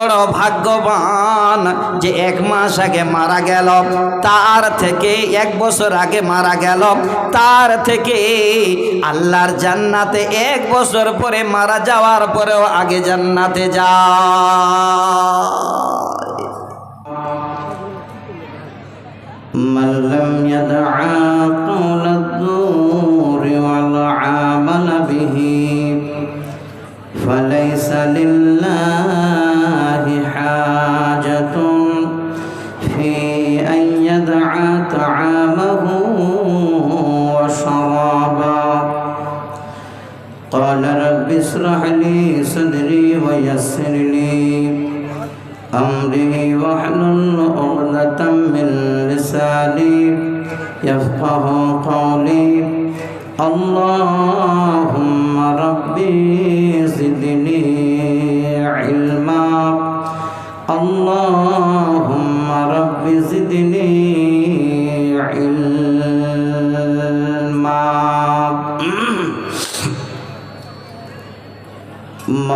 বড় ভাগ্যবান যে এক মাস আগে মারা গেল তার থেকে এক বছর আগে মারা গেল তার থেকে আল্লাহর জান্নাতে এক বছর পরে মারা যাওয়ার পরেও আগে জান্নাতে যায় من لم يدع قول الزور والعمل به فليس لله حاجة في أن يدع طعامه وشرابه قال رب اشرح لي صدري ويسر لي أمري واحلل عقدة من لساني يفقه قولي. اللهم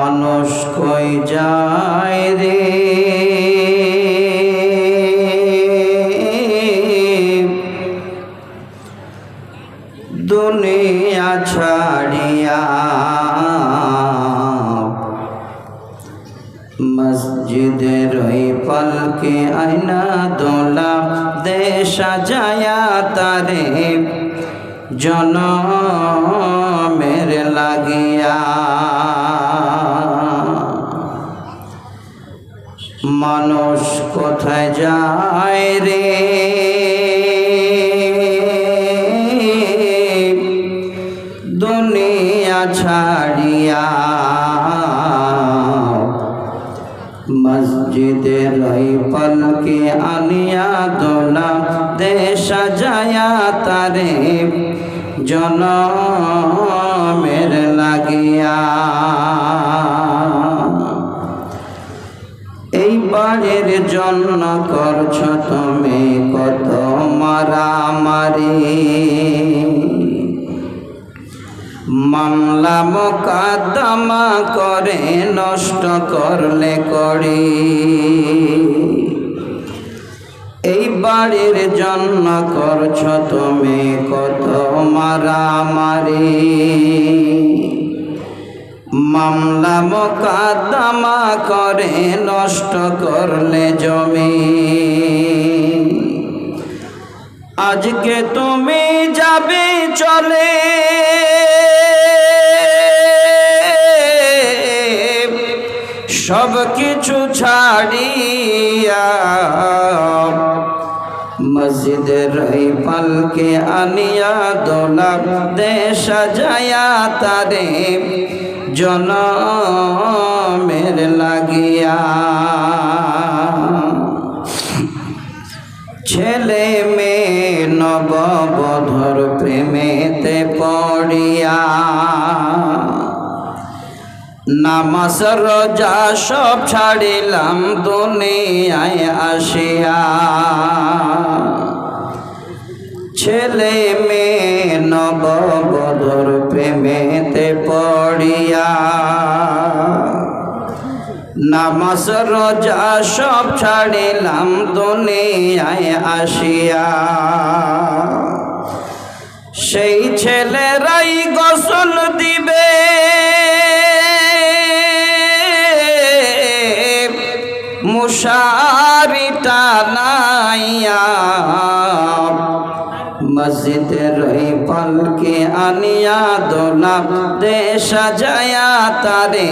মানুষ কই যায় রে? দুনিয়া ছাড়িয়া মসজিদের ওই পালকে আয়না দোলা দেশা যায়া তারে, জনমের লাগিয়া মানুষ কোথায় যায় রে? দুনিয়া ছাড়িয়া মসজিদের ওই পলকে আনিয়া দোলা, দেশা যায়া তারে জনমের বাড়ির জন্য করছ তুমি কত মারামারি? মামলা মোকাদ্দমা করে নষ্ট করলে করি। এই বাড়ির জন্য করছ তুমি কত মারামারি? মামলা মোকাদ্দমা করে নষ্ট করলে জমি। আজকে তুমি যাবে চলে। সব কিছু ছাড়িয়া মসজিদের এই পালকে আনিয়া দোলা দেশা যায়া তারে জনমের লাগিয়া। ছেলে মেয়ে নববধর প্রেমেতে পড়িয়া। নামাজ রোজা সব ছাড়িলাম দুনিয়ায় আসিয়া। ছেলে মেয়ে নববধর প্রেমেতে পড়িয়া। নামাজ, রোজা সব ছাড়িলাম দুনিয়ায় আসিয়া। সেই ছেলেরাই গোসল দিবে। মুশারি টানাইয়া মসজিদের ওই পালকে আনিয়া দোলা দেশা যায়া তারে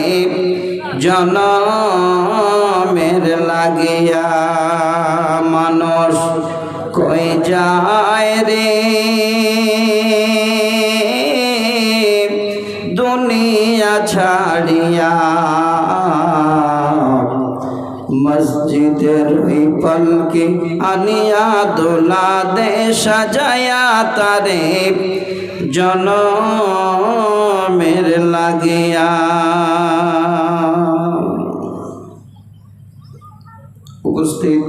জনমের লাগিয়া। মানুষ কই যায় রে? দুনিয়া ছাড়িয়া। মসজিদের পলকে আনিয়া দোলা দে, সাজায়া তারে জন জনমের লাগিয়া। উপস্থিত।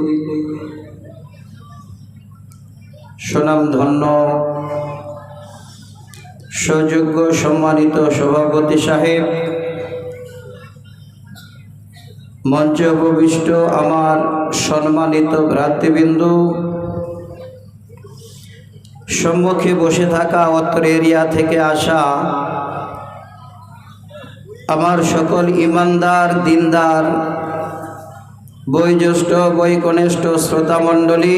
সুনাম ধন্য সুযোগ্য, সম্মানিত সভাপতি সাহেব মঞ্চে উপবিষ্ট আমার সম্মানিত ভ্রাতৃবিন্দু। সম্মুখে বসে থাকা অত্র এরিয়া থেকে আসা আমার সকল ইমানদার, দিনদার, বয়োজ্যেষ্ঠ, বৈকনিষ্ঠ শ্রোতামণ্ডলী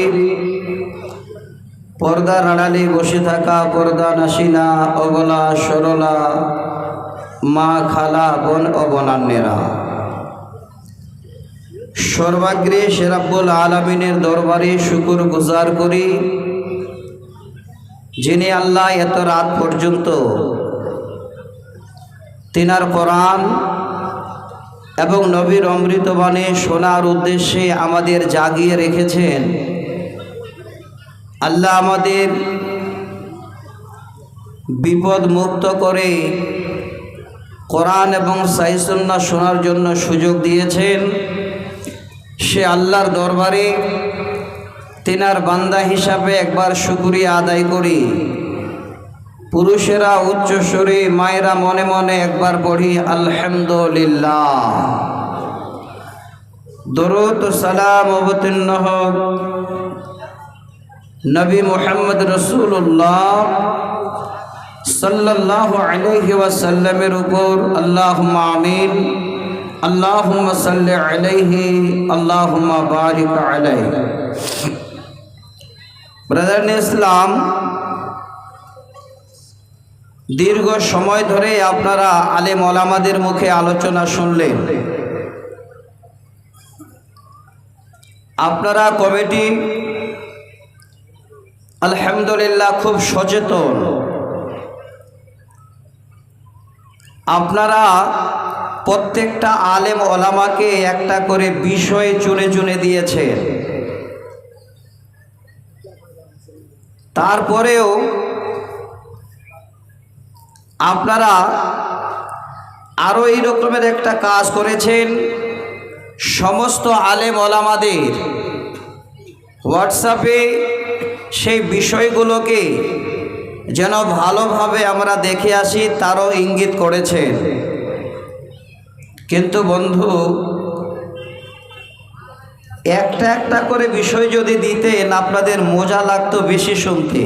পর্দা নাড়ালি বসে থাকা পর্দা নাসিনা, অবলা, সরলা, মা, খালা, বোন অবনান্যেরা সর্বাগ্রে সেরাব্বুল আলমিনের দরবারে শুকুর গুজার করি, যিনি আল্লাহ এত রাত পর্যন্ত তিনার কোরআন এবং নবীর অমৃতবাণী শোনার উদ্দেশ্যে আমাদের জাগিয়ে রেখেছেন। আল্লাহ আমাদের বিপদ মুক্ত করে কোরআন এবং সাইসন্না শোনার জন্য সুযোগ দিয়েছেন। সে আল্লাহর দরবারে তেনার বান্দা হিসাবে একবার শুকুরিয়া আদায় করি। পুরুষেরা উচ্চ স্বরে, মায়েরা মনে মনে একবার পড়ি, আলহামদুলিল্লাহ। দরুদ সালাম অবতীর্ণ হোক। নবী মোহাম্মদ রসুল্লাহ সাল্লাহ আলহি ওয়াসাল্লামের উপর আল্লাহ আমিন। আল্লাহ সাল্লি আলাইহি আল্লাহ বারিক আলাইহি। ব্রাদার ইসলাম, দীর্ঘ সময় ধরে আপনারা আলেম ওলামাদের মুখে আলোচনা শুনলেন। আপনারা কমিটি আলহামদুলিল্লাহ খুব সচেতন। আপনারা প্রত্যেকটা আলেম ওলামাকে একটা করে বিষয় চুনে চুনে দিয়েছেন তারপরেও আপনারা আরও এই রকমের একটা কাজ করেছেন। সমস্ত আলেম ওলামাদের হোয়াটসঅ্যাপে সেই বিষয়গুলোকে যেন ভালোভাবে আমরা দেখে আসি, তারও ইঙ্গিত করেছেন। কিন্তু বন্ধু, একটা একটা করে বিষয় যদি দিতেন, আপনাদের মজা লাগতো বেশি শুনতে।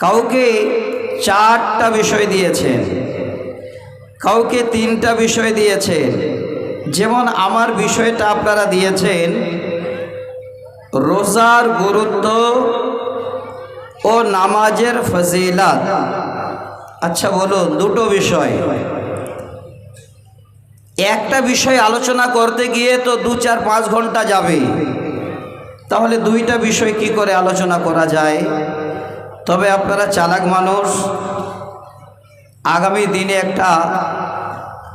কাউকে চারটা বিষয় দিয়েছেন, কাউকে তিনটা বিষয় দিয়েছেন। যেমন আমার বিষয়টা আপনারা দিয়েছেন, রোজার গুরুত্ব ও নামাজের ফজিলাত। আচ্ছা বলুন, দুটো বিষয়। একটা বিষয় আলোচনা করতে গিয়ে তো দু চার পাঁচ ঘণ্টা যাবে। তাহলে দুইটা বিষয় কি করে আলোচনা করা যায়? তবে আপনারা চালাক মানুষ, আগামী দিনে একটা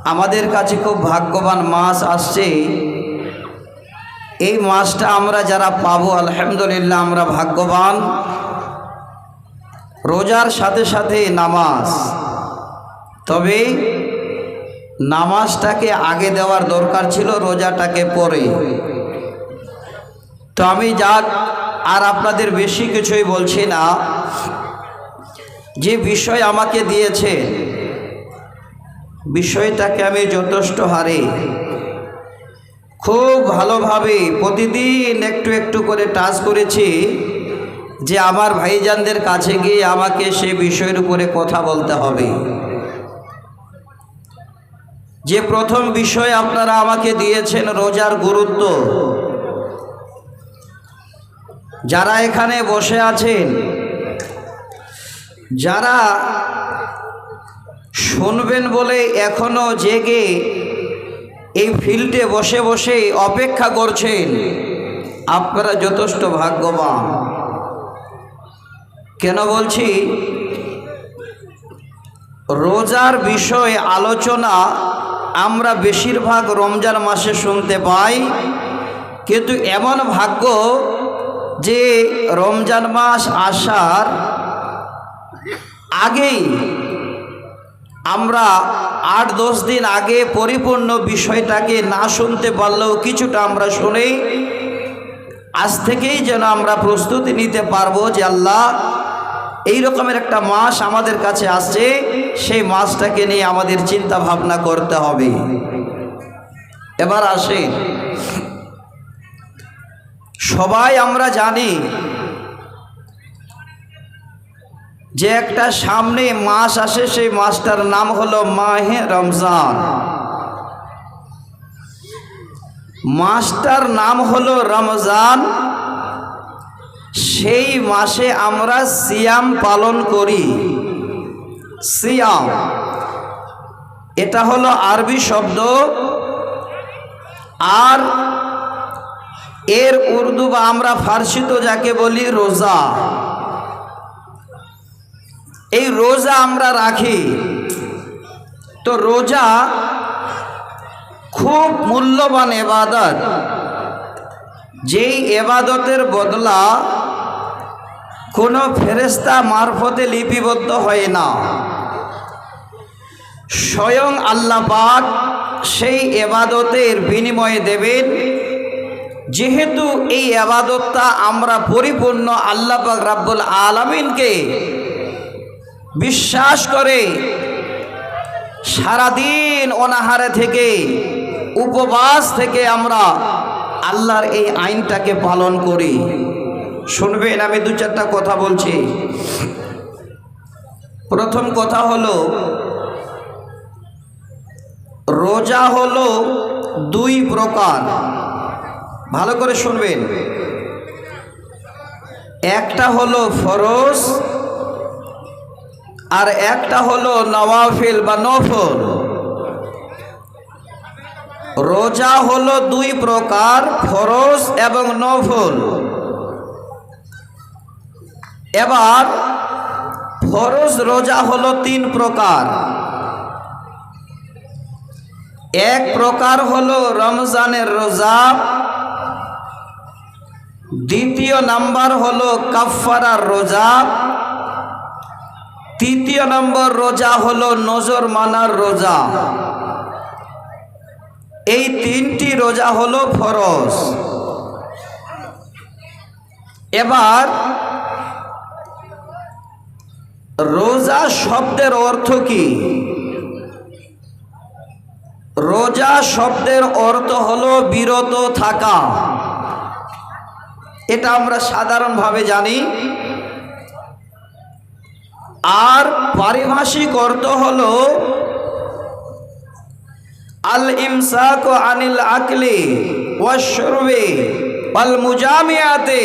আমাদের কাছে খুব ভাগ্যবান মাস আসছে। এই মাসটা আমরা যারা পাবো, আলহামদুলিল্লাহ আমরা ভাগ্যবান। রোজার সাথে সাথে নামাজ। তবে নামাজটাকে আগে দেওয়ার দরকার ছিল, রোজাটাকে পরে। তো আমি যাক, আর আপনাদের বেশি কিছুই বলছি না। যে বিষয় আমাকে দিয়েছে, বিষয়টাকে আমি যথেষ্ট হারে। খুব ভালোভাবে প্রতিদিন একটু একটু করে টাচ করেছি যে আমার ভাইজানদের কাছে গিয়ে আমাকে সে বিষয়ের উপরে কথা বলতে হবে। যে প্রথম বিষয় আপনারা আমাকে দিয়েছেন রোজার গুরুত্ব, যারা এখানে বসে আছেন, যারা শুনবেন বলে এখনও জেগে এই ফিল্ডে বসে বসে অপেক্ষা করছেন, আপনারা যথেষ্ট ভাগ্যবান। কেন বলছি? রোজার বিষয়ে আলোচনা আমরা বেশিরভাগ রমজান মাসে শুনতে পাই। কিন্তু এমন ভাগ্য যে রমজান মাস আসার আগেই আমরা আট দশ দিন আগে পরিপূর্ণ বিষয়টাকে না শুনতে পারলেও কিছুটা আমরা শুনে। আজ থেকেই যেন আমরা প্রস্তুতি নিতে পারব যে আল্লাহ এই রকমের একটা মাস আমাদের কাছে আসছে, সেই মাসটাকে নিয়ে আমাদের চিন্তা ভাবনা করতে হবে। এবার আসে সবাই আমরা জানি যে একটা সামনে মাস আসে, সেই মাসটার নাম হলো মাহে রমজান। মাসটার নাম হলো রমজান সেই মাসে আমরা সিয়াম পালন করি। সিয়াম। এটা হলো আরবি শব্দ। আর এর উর্দু বা আমরা ফার্সি তো যাকে বলি রোজা। এই রোজা আমরা রাখি। তো রোজা খুব মূল্যবান এবাদত। যেই এবাদতের বদলা কোনো ফেরেস্তা মারফতে লিপিবদ্ধ হয় না। স্বয়ং আল্লাহ পাক সেই এবাদতের বিনিময়ে দেবেন। যেহেতু এই আবাদতটা আমরা পরিপূর্ণ আল্লাহ পাক রাব্বুল আলমিনকে বিশ্বাস করে সারাদিন অনাহারে থেকে, উপবাস থেকে আমরা আল্লাহর এই আইনটাকে পালন করি। শুনবেন আমি দু চারটা কথা বলছি। প্রথম কথা হলো, রোজা হলো দুই প্রকার। ভালো করে শুনবেন। একটা হলো ফরজ, আর একটা হলো নওয়াফিল বা নফল। রোজা হলো দুই প্রকার, ফরজ এবং নফল। এবার ফরজ রোজা হলো তিন প্রকার। এক প্রকার হলো রমজানের রোজা। দ্বিতীয় নাম্বার হলো কাফারার রোজা। তৃতীয় নম্বর রোজা হলো নজর মানার রোজা। এই তিনটি রোজা হলো ফরজ। এবার রোজা শব্দের অর্থ কি? রোজা শব্দের অর্থ হলো বিরত থাকা। এটা আমরা সাধারণভাবে জানি। আর পারিভাষিক অর্থ হল, আল ইমসাক আনিল আকলি ওয়াশরবে আল মুজামিয়াতে।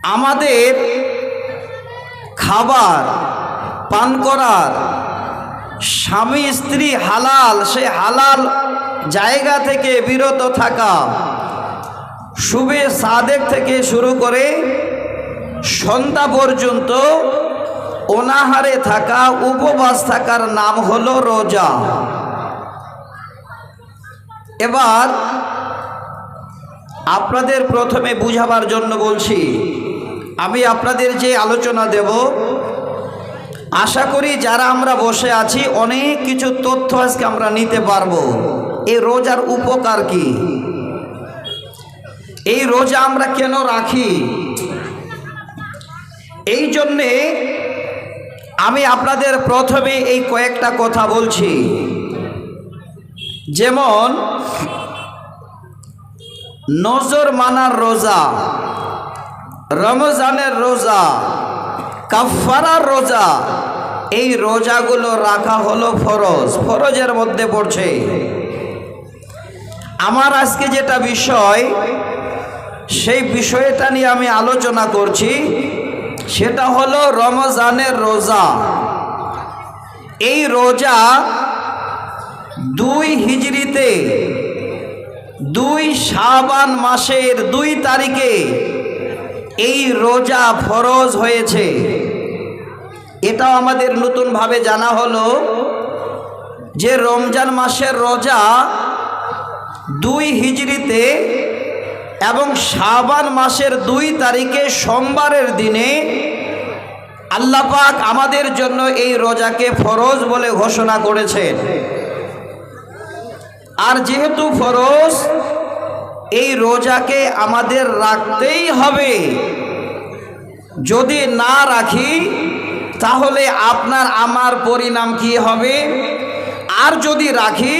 আমাদের খাবার, পান করার, স্বামী, স্ত্রী, হালাল, সে হালাল জায়গা থেকে বিরত থাকা, শুভে সাদেক থেকে শুরু করে সন্ধ্যা পর্যন্ত অনাহারে থাকা, উপবাস থাকার নাম হলো রোজা। এবার আপনাদের প্রথমে বুঝাবার জন্য বলছি আমি আপনাদের যে আলোচনা দেব, আশা করি যারা আমরা বসে আছি, অনেক কিছু তথ্য আজকে আমরা নিতে পারব। এই রোজার উপকার কি? এই রোজা আমরা কেন রাখি? এই জন্যে আমি আপনাদের প্রথমে এই কয়েকটা কথা বলছি। যেমন, নজর মানার রোজা। রমজানের রোজা কাফারার রোজা, এই রোজাগুলো রাখা হলো ফরজ, ফরজের মধ্যে পড়ছে। আমার আজকে যেটা বিষয়, সেই বিষয়টা নিয়ে আমি আলোচনা করছি, সেটা হলো রমজানের রোজা। এই রোজা দুই হিজড়িতে, দুই শাবান মাসের দুই তারিখে এই রোজা ফরজ হয়েছে। এটাও আমাদের নতুনভাবে জানা হলো যে রমজান মাসের রোজা দুই হিজড়িতে এবং শাবান মাসের দুই তারিখে সোমবারের দিনে আল্লাহ পাক আমাদের জন্য এই রোজাকে ফরজ বলে ঘোষণা করেছেন। আর যেহেতু ফরজ এই রোজাকে আমাদের রাখতেই হবে। যদি না রাখি, তাহলে আপনার আমার পরিণাম কি হবে? আর যদি রাখি,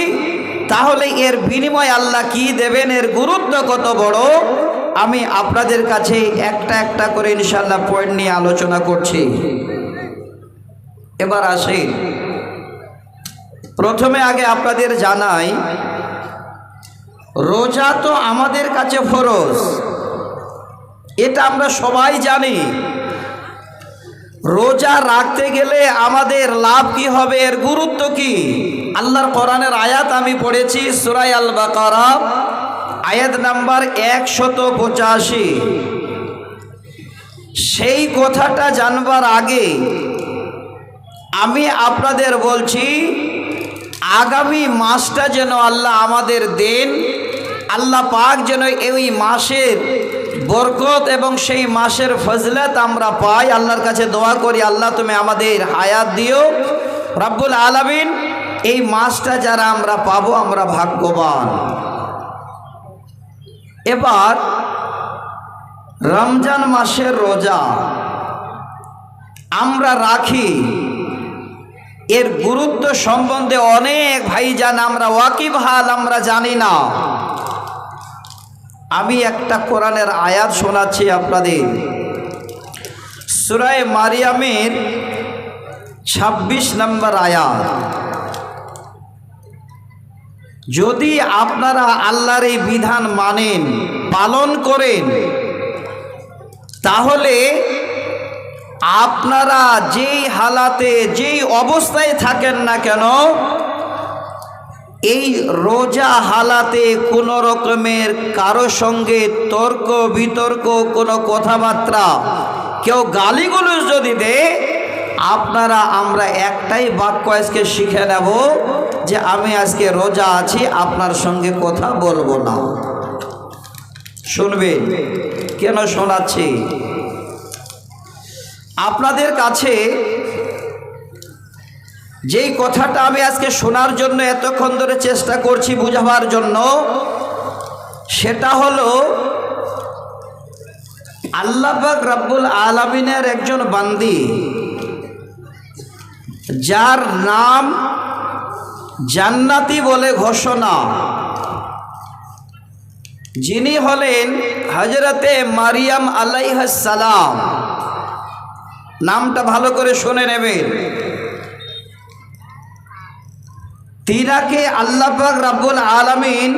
তাহলে এর বিনিময় আল্লাহ কি দেবেন? এর গুরুত্ব কত বড়? আমি আপনাদের কাছে একটা একটা করে ইনশাল্লাহ পয়েন্ট নিয়ে আলোচনা করছি। এবার আসি। প্রথমে আগে আপনাদের জানাই রোজা তো আমাদের কাছে ফরজ। এটা আমরা সবাই জানি। রোজা রাখতে গেলে আমাদের লাভ কি হবে, এর গুরুত্ব কি? আল্লাহর কোরআনের আয়াত আমি পড়েছি সুরাই আল বাকারা আয়াত নাম্বার একশত পঁচাশি। সেই কথাটা জানবার আগে আমি আপনাদের বলছি, আগামী মাসটা যেন আল্লাহ আমাদের দেন আল্লাহ পাক যেন এই মাসের বরকত এবং সেই মাসের ফজলত আমরা পাই। আল্লাহর কাছে দোয়া করি, আল্লাহ তুমি আমাদের হায়াত দিও। রাব্বুল আলামিন, এই মাসটা যারা আমরা পাবো, আমরা ভাগ্যবান। এবার রমজান মাসের রোজা আমরা রাখি। এর গুরুত্ব সম্বন্ধে অনেক ভাইজান আমরা ওয়াকিবহাল আমরা জানি না। আমি একটা কোরআনের আয়াত শোনাচ্ছি আপনাদের। সুরায় মারিয়ামের ২৬ নম্বর আয়াত। যদি আপনারা আল্লাহর এই বিধান মানেন, পালন করেন, তাহলে আপনারা যেই হালাতে, যেই অবস্থায় থাকেন না কেন এই রোজা হালাতে কোনো রকমের কারও সঙ্গে তর্ক, বিতর্ক, কোনো কথাবার্তা কেউ গালিগুলো যদি দেয়, আপনারা আমরা একটাই বাক্য আজকে শিখে নেব যে আমি আজকে রোজা আছি, আপনার সঙ্গে কথা বলব না। শুনবেন কেন শোনাচ্ছি? আপনাদের কাছে যেই কথাটা আমি আজকে শোনার জন্য এতক্ষণ ধরে চেষ্টা করছি বুঝাবার জন্য, সেটা হলো আল্লাহবাক রাব্বুল আলমিনের একজন বান্দি, যার নাম জান্নাতি বলে ঘোষণা। যিনি হলেন হজরতে মারিয়াম আলাইহাসালাম নামটা ভালো করে শুনে নেবেন। তিনাকে আল্লাপাক রাব্বুল আলামিন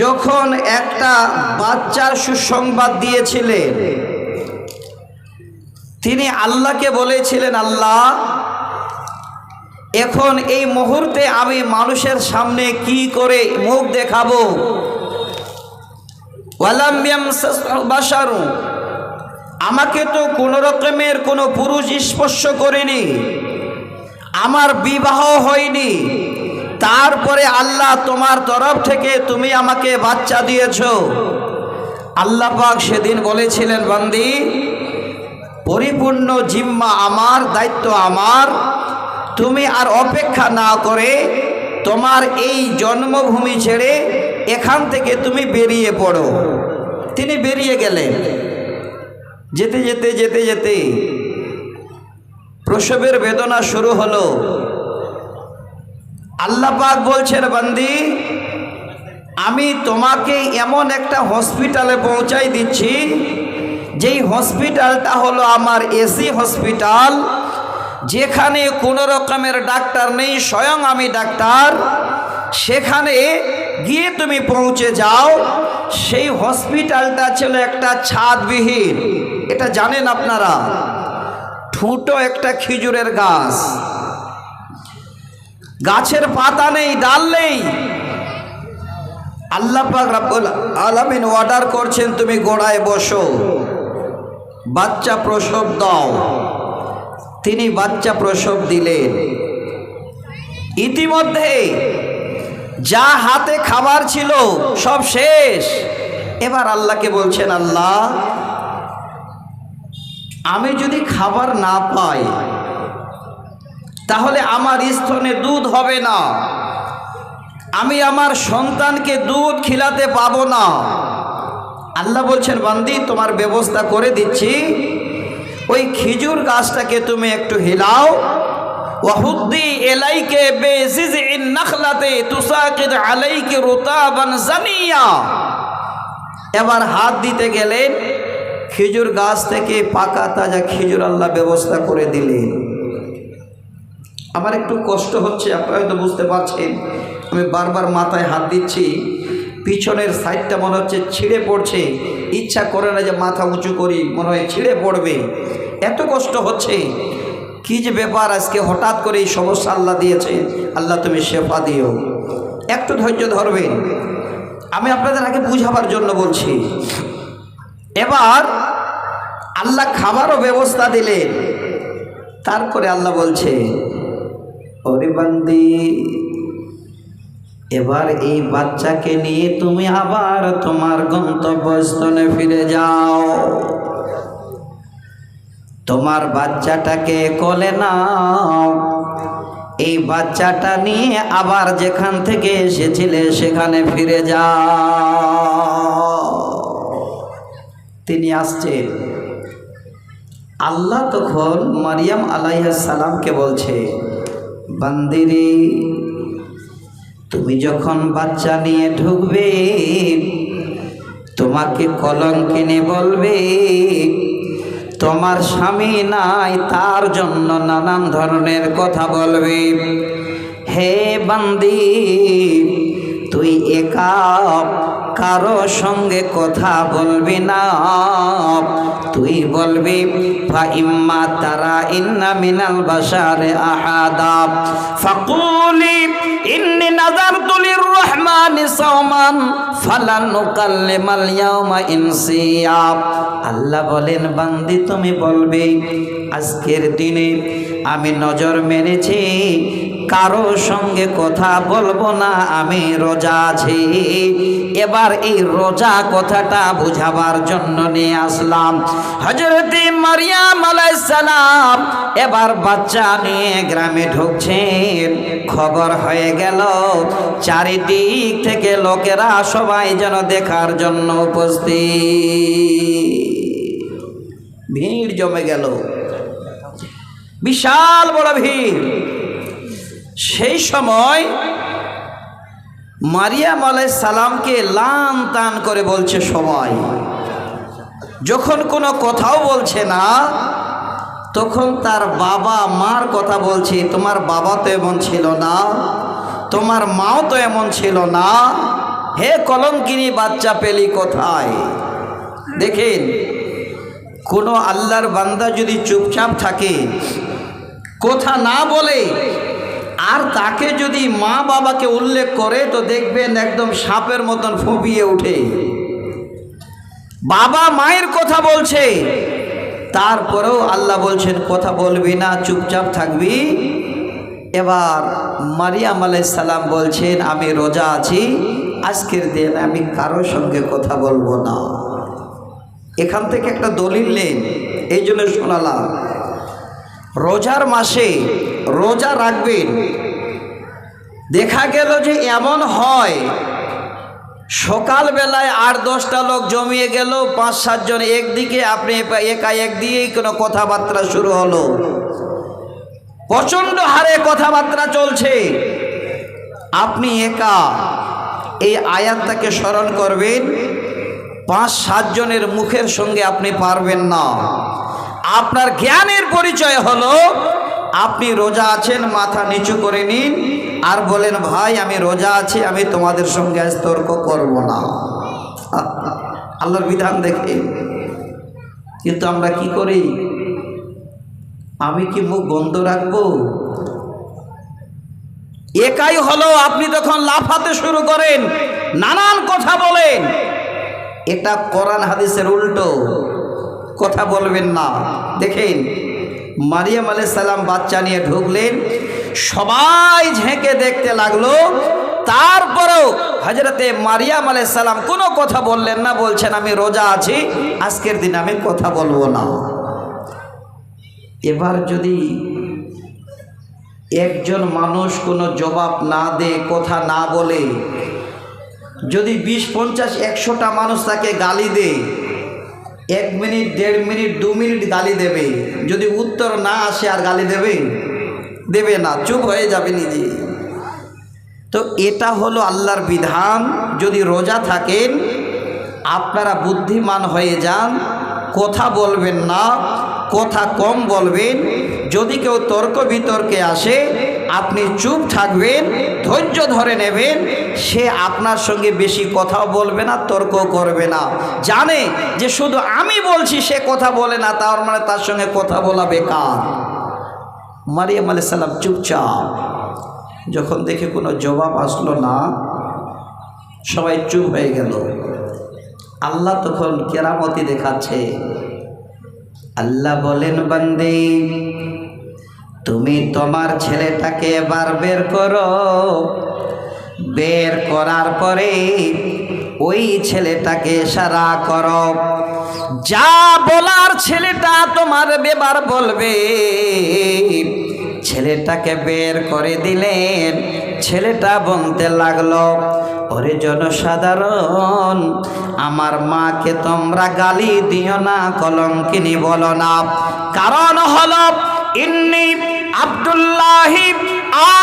যখন একটা বাচ্চার সুসংবাদ দিয়েছিলেন, তিনি আল্লাহকে বলেছিলেন, আল্লাহ, এখন এই মুহূর্তে আমি মানুষের সামনে কি করে মুখ দেখাবো? আমাকে তো কোনো রকমের কোনো পুরুষ স্পর্শ করেনি। আমার বিবাহ হয়নি। তারপরে আল্লাহ তোমার তরফ থেকে তুমি আমাকে বাচ্চা দিয়েছ। আল্লাহ পাক সেদিন বলেছিলেন, বান্দি, পরিপূর্ণ জিম্মা আমার, দায়িত্ব আমার। তুমি আর অপেক্ষা না করে তোমার এই জন্মভূমি ছেড়ে এখান থেকে তুমি বেরিয়ে পড়ো। তিনি বেরিয়ে গেলেন। যেতে যেতে যেতে যেতে প্রসবের বেদনা শুরু হলো। আল্লাহ পাক বলছেন, বান্দি, আমি তোমাকে এমন একটা হসপিটালে পৌঁছাই দিচ্ছি, যেই হসপিটালটা হলো আমার এসি হসপিটাল, যেখানে কোনো রকমের ডাক্তার নেই, স্বয়ং আমি ডাক্তার। সেখানে গিয়ে তুমি পৌঁছে যাও, সেই হসপিটালটা ছিল একটা ছাদবিহীন। এটা জানেন আপনারা? ঠুঁটো একটা খেজুরের গাছ। গাছের পাতা নেই, ডাল নেই। আল্লাহ পাক আলামিন অর্ডার করছেন, তুমি গোড়ায় বসো। বাচ্চা প্রসব দাও। তিনি বাচ্চা প্রসব দিলেন। ইতিমধ্যে যা হাতে খাবার ছিল, সব শেষ। এবার আল্লাহকে বলছেন, আল্লাহ আমি যদি খাবার না পাই, তাহলে আমার স্তনে দুধ হবে না। আমি আমার সন্তানকে দুধ খিলাতে পাবো না। আল্লাহ বলছেন, বান্দি, তোমার ব্যবস্থা করে দিচ্ছি। ওই খেজুর গাছটাকে তুমি একটু হিলাও। এলাইকে জানিয়া। এবার হাত দিতে গেলেন খেজুর গাছ থেকে পাকা তাজা খেজুর আল্লাহ ব্যবস্থা করে দিলেন। আমার একটু কষ্ট হচ্ছে, আপনারা হয়তো বুঝতে পারছেন। আমি বারবার মাথায় হাত দিচ্ছি, পিছনের সাইডটা মনে হচ্ছে ছিঁড়ে পড়ছে। ইচ্ছা করে না যে মাথা উঁচু করি, মনে হয় ছিঁড়ে পড়বে। এত কষ্ট হচ্ছে, কি যে ব্যাপার আজকে হঠাৎ করে এই সমস্যা আল্লাহ দিয়েছে। আল্লাহ তুমি শেফা দিও। একটু ধৈর্য ধরবেন। আমি আপনাদের আগে বুঝাবার জন্য বলছি এবার আল্লাহ খাবারও ব্যবস্থা দিলেন। তারপরে আল্লাহ বলছে, ওরে বান্দি, এবার এই বাচ্চাকে নিয়ে তুমি আবার তোমার গন্তব্যস্থলে ফিরে যাও। তোমার বাচ্চাটাকে কোলে নাও। এই বাচ্চাটা নিয়ে আবার যেখান থেকে এসেছিলে সেখানে ফিরে যাও। তিনি আসছেন। আল্লাহ তখন মারিয়াম আলাইহাস সালামকে বলছে, বান্দিরে, তুমি যখন বাচ্চা নিয়ে ঢুকবে, তোমাকে কলঙ্কিনী বলবে, তোমার স্বামী নাই, তার জন্য নানান ধরনের কথা বলবে। হে বান্দি, তুই একা কারও সঙ্গে কথা বলবি না। তুই বলবি ফা ইম্মা তারা ইন্না মিনাল বাসারে আহাদা। ফাকুলি, ইন্নি নাযারতু লিররহমানি সাওমান ফালান নুকাল্লিমাল ইয়াওমা ইনসিয়া। আল্লাহ বলেন, বান্দি, তুমি বলবে আজকের দিনে আমি নজর মেরেছি কারও সঙ্গে কথা বলব না, আমি রোজা আছি। এবার এই রোজা কথাটা বুঝাবার জন্য নিয়ে আসলাম। হজরতি মারিয়াম আলাইসালাম এবার বাচ্চা নিয়ে গ্রামে ঢুকছেন। খবর হয়ে গেল, চারিদিক থেকে লোকেরা সবাই যেন দেখার জন্য উপস্থিত। ভিড় জমে গেল। বিশাল বড় ভিড়। সেই সময় মারিয়াম আলাই সালামকে লান টান করে বলছে সবাই। যখন কোনো কথাও বলছে না, তখন তার বাবা মার কথা বলছে, তোমার বাবা তো এমন ছিল না, তোমার মাও তো এমন ছিল না, হে কলঙ্কিনী বাচ্চা পেলি কোথায়? দেখেন, কোনো আল্লাহর বান্দা যদি চুপচাপ থাকে কথা না বলে আর তাকে যদি মা বাবাকে উল্লেখ করে, তো দেখবেন একদম সাপের মতন ফুপিয়ে ওঠে। বাবা মায়ের কথা বলছে। তারপরেও আল্লাহ বলছেন, কথা বলবি না, চুপচাপ থাকবি। এবার মারিয়াম সালাম বলছেন, আমি রোজা আছি, আজকের দিন আমি কারোর সঙ্গে কথা বলব না। এখান থেকে একটা দলিল নেন, এই জন্য শোনালাম। রোজার মাসে রোজা রাখবেন। দেখা গেল যে এমন হয়, সকালবেলায় আট দশটা লোক জমিয়ে গেল, পাঁচ সাতজন একদিকে, আপনি একা এক দিয়েই কোনো কথাবার্তা শুরু হলো। প্রচণ্ড হারে কথাবার্তা চলছে। আপনি একা এই আয়াতটাকে স্মরণ করবেন, পাঁচ সাতজনের মুখের সঙ্গে আপনি পারবেন না। আপনার জ্ঞানের পরিচয় হলো, আপনি রোজা আছেন, মাথা নিচু করে নিন আর বলেন, ভাই, আমি রোজা আছি, আমি তোমাদের সঙ্গে আজ তর্ক করব না। আল্লাহর বিধান দেখে। কিন্তু আমরা কি করি? আমি কি মুখ বন্ধ রাখব? একাই হলো, আপনি তখন লাফাতে শুরু করেন, নানান কথা বলেন। এটা কোরআন হাদিসের উল্টো। কথা বলবেন না। দেখেন, মারিয়াম আলাই সালাম বাচ্চা নিয়ে ঢুকলেন, সবাই ঝেঁকে দেখতে লাগল। তারপরেও হজরতে মারিয়াম আলাই সালাম কোনো কথা বললেন না, বলছেন, আমি রোজা আছি, আজকের দিন আমি কথা বলব না। এবার যদি একজন মানুষ কোনো জবাব না দে, কথা না বলে, যদি বিশ, পঞ্চাশ, একশোটা মানুষ তাকে গালি দেয় এক মিনিট, দেড় মিনিট, দু মিনিট গালি দেবে। যদি উত্তর না আসে, আর গালি দেবে? দেবে না। চুপ হয়ে যাবে নিজে। তো এটা হলো আল্লাহর বিধান। যদি রোজা থাকেন, আপনারা বুদ্ধিমান হয়ে যান, কথা বলবেন না, কথা কম বলবেন। যদি কেউ তর্ক বিতর্কে আসে আপনি চুপ থাকবেন, ধৈর্য ধরে নেবেন, সে আপনার সঙ্গে বেশি কথাও বলবে না তর্ক করবে না। জানে যে শুধু আমি বলছি, সে কথা বলে না, তার মানে তার সঙ্গে কথা বলা বেকার। মারিয়াম আলাইহিস সালাম চুপচাপ। যখন দেখে কোনো জবাব আসলো না, সবাই চুপ হয়ে গেল। আল্লাহ তখন কেরামতি দেখাচ্ছে। আল্লাহ বলেন, বান্দি তুমি তোমার ছেলেটাকে এবার বের করো। বের করার পরে ওই ছেলেটাকে সারা করো। যা বলার ছেলেটা তোমার বেবার বলবে। ছেলেটাকে বের করে দিলেন। ছেলেটা বলতে লাগল, ওরে জনসাধারণ, আমার মাকে তোমরা গালি দিও না, কলঙ্কিনি বলো না। কারণ হলো, ইন্নি আব্দুল্লাহি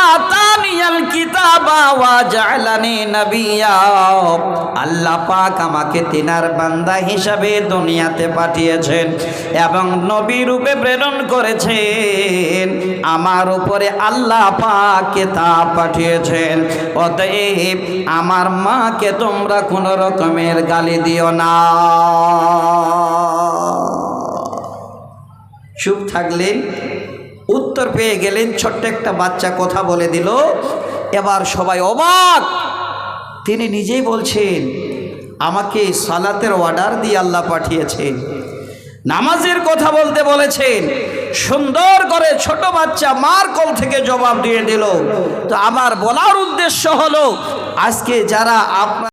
আতানিয়াল কিতাবা ওয়া জাআলানি নাবিয়্যা আল্লাহ পাক আমাকে তিনার বান্দা হিসাবে দুনিয়াতে পাঠিয়েছেন এবং নবী রূপে প্রেরণ করেছেন। আমার উপরে আল্লাহ পাক কিতাব পাঠিয়েছেন। অতএব আমার মাকে তোমরা কোনো রকমের গালি দিও না। চুপ থাকলেন উত্তর পেয়ে গেলেন, ছোট্ট একটা বাচ্চা কথা বলে দিল। এবার সবাই অবাক। তিনি নিজেই বলছেন, আমাকে সালাতের অর্ডার দিয়ে আল্লাহ পাঠিয়েছেন। নামাজের কথা বলতে বলেছেন। সুন্দর করে ছোট বাচ্চা মার কল থেকে জবাব দিয়ে দিল। তো আমার বলার উদ্দেশ্য হলো, আজকে যারা আপনার